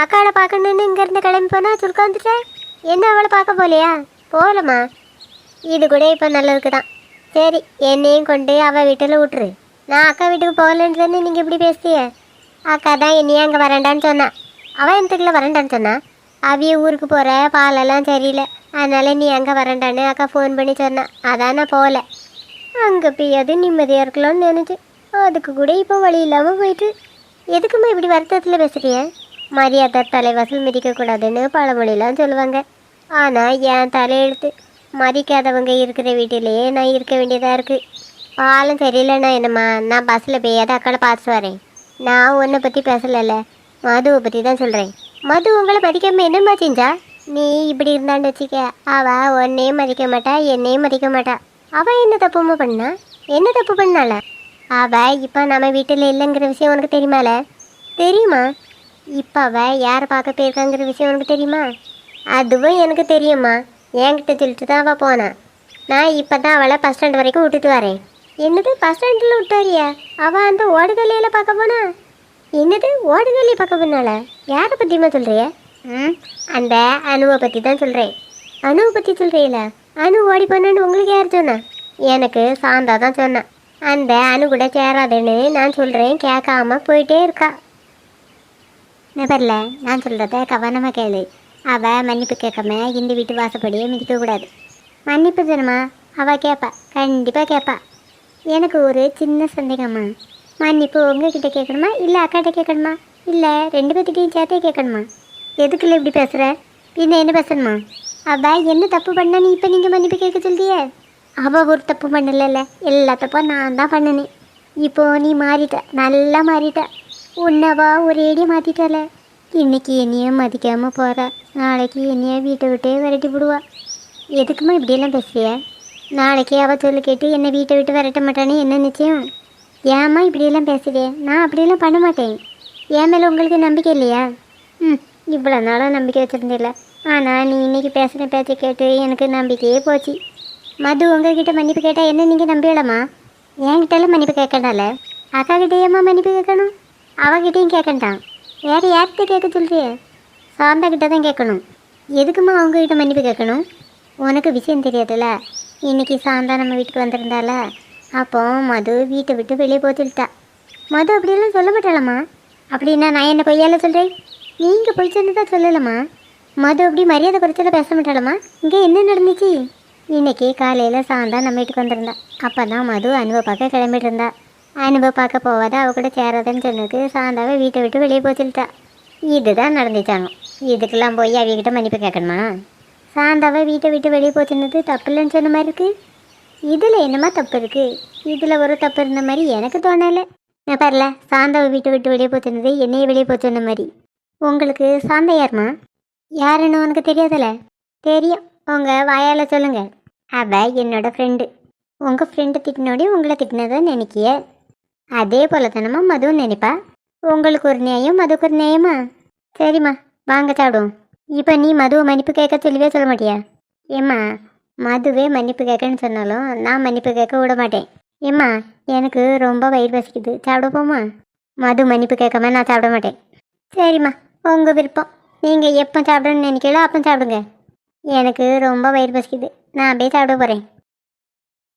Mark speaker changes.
Speaker 1: அக்காவை பார்க்கணுன்னு இங்கேருந்து கிளம்பி போனால் சுருக்காந்துட்டேன் என்ன அவளை பார்க்க போலையா? போகலம்மா இது கூட இப்போ நல்லதுக்கு தான் சரி என்னையும் கொண்டு அவள் வீட்டில் விட்டுரு. நான் அக்கா வீட்டுக்கு போகலன்னு சொல்லி நீங்கள் இப்படி பேசுறிய அக்கா தான் என்னையும் அங்கே வரேன்டான்னு சொன்னான் அவள் எந்தக்குள்ள வரண்டான்னு சொன்னான் அவிய ஊருக்கு போகிற பாலெல்லாம் சரியில்லை. அதனால் நீ அங்கே வரண்டான்னு அக்கா ஃபோன் பண்ணி சொன்னான் அதான் நான் போகல. அங்கே பெய்யாது நிம்மதியாக இருக்கலாம்னு நினச்சி. அதுக்கு கூட இப்போ வழி இல்லாமல் போயிட்டு. எதுக்குமா இப்படி வருத்தத்தில் பேசுகிறீங்க மரியாதை தலைவாசல் மிதிக்கக்கூடாதுன்னு பழமொழிலாம் சொல்லுவாங்க. ஆனால் என் தலையெழுத்து மதிக்காதவங்க இருக்கிற வீட்டிலேயே நான் இருக்க வேண்டியதாக இருக்குது பாலம் சரியில்லைண்ணா என்னம்மா நான் பஸ்ஸில் போய் அதை அக்கால பார்த்து வரேன். நான் உன்னை பற்றி பேசலைல்ல. மதுவை பற்றி தான் சொல்கிறேன் மது உங்களை மதிக்காமல் என்னம்மா செஞ்சா? நீ இப்படி இருந்தான்னு வச்சுக்க. அவள் உன்னையும் மதிக்க மாட்டா என்னையும் மதிக்க மாட்டா. அவள் என்ன தப்புமா பண்ணா? என்ன தப்பு பண்ணால அவள் இப்போ நம்ம வீட்டில் இல்லைங்கிற விஷயம் உனக்கு தெரியுமால? தெரியுமா? இப்போ அவள் யாரை பார்க்க போயிருக்காங்கிற விஷயம் உனக்கு தெரியுமா? அதுவும் எனக்கு தெரியுமா என்கிட்ட சொல்லிட்டு தான் அவள் போனான் நான் இப்போ தான் அவளை பஸ் ஸ்டாண்ட் வரைக்கும் விட்டுட்டு வரேன். என்னது பஸ் ஸ்டாண்டில் விட்டு வரியா? அவள் அந்த ஓடுதலையில் பார்க்க போனா? என்னது ஓடுதலையை பார்க்க போனால யாரை பற்றியுமா சொல்கிறிய ம் அந்த அணுவை பற்றி தான் சொல்கிறேன் அணுவை பற்றி சொல்கிறீங்கள அணு ஓடி போனான்னு உங்களுக்கு யார் சொன்னா? எனக்கு சாந்தா தான் சொன்னான் அந்த அணு கூட சேராதுன்னு நான் சொல்கிறேன் கேட்காம போயிட்டே இருக்கா. நபர்ல நான் சொல்கிறத கவனமாக கேளு. அவள் மன்னிப்பு கேட்காம இந்த வீட்டு வாசப்படியே மிதிக்க கூடாது. மன்னிப்பு தினமா அவள் கேட்பா கண்டிப்பாக கேட்பா எனக்கு ஒரு சின்ன சந்தேகம்மா. மன்னிப்பு உங்ககிட்ட கேட்கணுமா? இல்லை அக்காட்ட கேட்கணுமா? இல்லை ரெண்டு பேர்த்திட்டையும் சேர்த்தே கேட்கணுமா? எதுக்குள்ள இப்படி பேசுகிற பின்ன என்ன பேசணுமா? அவள் என்ன தப்பு பண்ணா நீ இப்போ நீங்கள் மன்னிப்பு கேட்க சொல்லியே அவள் ஒரு தப்பு பண்ணலைல்ல. எல்லா தப்பும் நான் தான் பண்ணினேன் இப்போ நீ மாறிட்ட. நல்லா மாறிட்ட. உன்னவா ஒரேடி மாற்றிட்டால இன்னைக்கு என்னைய மதிக்காமல் போகிறா நாளைக்கு என்னைய வீட்டை விட்டே விரட்டி விடுவா. எதுக்குமா இப்படியெல்லாம் பேசுறிய? நாளைக்கு அவள் சொல்லு கேட்டு என்னை வீட்டை விட்டு விரட்ட மாட்டானே என்ன நிச்சயம்? ஏம்மா இப்படியெல்லாம் பேசுறிய? நான் அப்படியெல்லாம் பண்ண மாட்டேன். என் மேலே உங்களுக்கு நம்பிக்கை இல்லையா? ம் இவ்வளோ நாளாக நம்பிக்கை வச்சுருந்தில்ல ஆனால் நீ இன்னைக்கு பேசுகிற பேச்சை கேட்டு எனக்கு நம்பிக்கையே போச்சு. மது உங்ககிட்ட மன்னிப்பு கேட்டால் என்ன நீங்கள் நம்பிடலாமா என்கிட்டலாம் மன்னிப்பு கேட்கணால அக்கா கிட்டேயம்மா மன்னிப்பு கேட்கணும்? அவகிட்டையும் கேட்கண்டான் வேறு யார்கிட்ட கேட்க சொல்றிய? சாந்தா கிட்ட தான் கேட்கணும் எதுக்குமா அவங்ககிட்ட மன்னிப்பு கேட்கணும் உனக்கு விஷயம் தெரியாதுல்ல. இன்றைக்கி சாந்தா நம்ம வீட்டுக்கு வந்திருந்தால. அப்போ மது வீட்டை விட்டு வெளியே போச்சுட்டா மது அப்படியெல்லாம் சொல்ல மாட்டாளம்மா. அப்படின்னா நான் என்ன பொய்யால சொல்கிறேன் நீங்கள் பொய் சொன்னதா சொல்லலம்மா. மது அப்படி மரியாதை குறைச்சல பேச மாட்டாளம்மா. இங்கே என்ன நடந்துச்சு? இன்றைக்கி காலையில் சாந்தா நம்ம வீட்டுக்கு வந்திருந்தா. அப்போ தான் மது அனுபவ பார்க்க கிளம்பிட்டு இருந்தா. அனுபவ பார்க்க போவாத? அவ கூட சேராதுன்னு சொன்னதுக்கு சாந்தாவை வீட்டை விட்டு வெளியே போச்சுட்டா இதுதான் நடந்துச்சாங்க இதுக்கெல்லாம் போய் அவிகிட்ட மன்னிப்பு கேட்கணுமா? சாந்தாவை வீட்டை விட்டு வெளியே போச்சுன்னது தப்பு இல்லைன்னு சொன்ன மாதிரி இருக்கு? இதில் என்னமா தப்பு இருக்குது இதில் ஒரு தப்பு இருந்த மாதிரி எனக்கு தோணலை. நான் பாருல சாந்தாவை வீட்டை விட்டு வெளியே போச்சுனது என்னையை வெளியே போச்சுன்ன மாதிரி. உங்களுக்கு சாந்தா யாருமா? யாருன்னு உனக்கு தெரியாதல? தெரியும். உங்கள் வாயால் சொல்லுங்கள் அவ என்னோட ஃப்ரெண்டு உங்கள் ஃப்ரெண்டு திட்டினோடய உங்களை திட்டினதான் நினைக்கிய? அதே போல தானம்மா மதுவும் நினைப்பா? உங்களுக்கு ஒரு நியாயம் மதுக்கு ஒரு நியாயமா? சரிம்மா வாங்க சாப்பிடுவோம். இப்போ நீ மதுவை மன்னிப்பு கேட்க சொல்லவே சொல்ல மாட்டியா? ஏம்மா மதுவே மன்னிப்பு கேட்கன்னு சொன்னாலும் நான் மன்னிப்பு கேட்க விட மாட்டேன். ஏம்மா எனக்கு ரொம்ப வயிறு பசிக்குது சாப்பிட போமா? மது மன்னிப்பு கேட்காம நான் சாப்பிட மாட்டேன். சரிம்மா உங்கள் விருப்பம். நீங்கள் எப்போ சாப்பிடணும்னு நினைக்கிறீங்களோ அப்போ சாப்பிடுங்க. எனக்கு ரொம்ப வயிறு பசிக்குது நான் அப்படியே சாப்பிட போகிறேன்